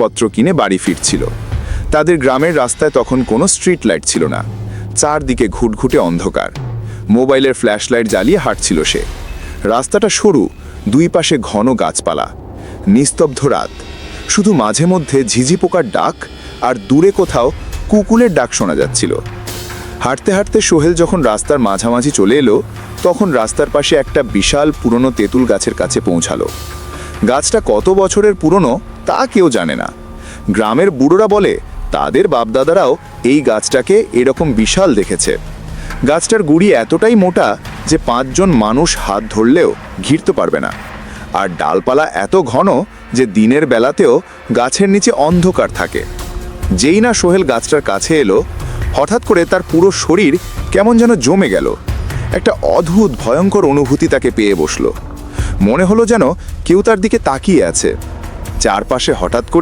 জিনিসপত্র কিনে বাড়ি ফিরছিল। তাদের গ্রামের রাস্তায় তখন কোনো স্ট্রিট লাইট ছিল না। চারদিকে ঘুটঘুটে অন্ধকার। মোবাইলের ফ্ল্যাশ লাইট জ্বালিয়ে হাঁটছিল সে। রাস্তাটা সরু, দুই পাশে ঘন গাছপালা। নিস্তব্ধ রাত। শুধু মাঝে মধ্যে ঝিঝি পোকার ডাক আর দূরে কোথাও কুকুলের ডাক শোনা যাচ্ছিল। হাঁটতে হাঁটতে সোহেল যখন রাস্তার মাঝামাঝি চলে এলো, তখন রাস্তার পাশে একটা বিশাল পুরনো তেঁতুল গাছের কাছে পৌঁছালো। গাছটা কত বছরের পুরনো তা কেউ জানে না। গ্রামের বুড়োরা বলে, তাদের বাপদাদারাও এই গাছটাকে এরকম বিশাল দেখেছে। গাছটার গুড়ি এতটাই মোটা যে পাঁচজন মানুষ হাত ধরলেও ঘিরতে পারবে না। আর ডালপালা এত ঘন যে দিনের বেলাতেও গাছের নিচে অন্ধকার থাকে। যেই না সোহেল গাছটার কাছে এলো, হঠাৎ করে তার পুরো শরীর কেমন যেন জমে গেল। একটা অদ্ভুত, ভয়ঙ্কর অনুভূতি তাকে পেয়ে বসল। মনে হলো যেন কেউ তার দিকে তাকিয়ে আছে। চারপাশে হঠাৎ করেই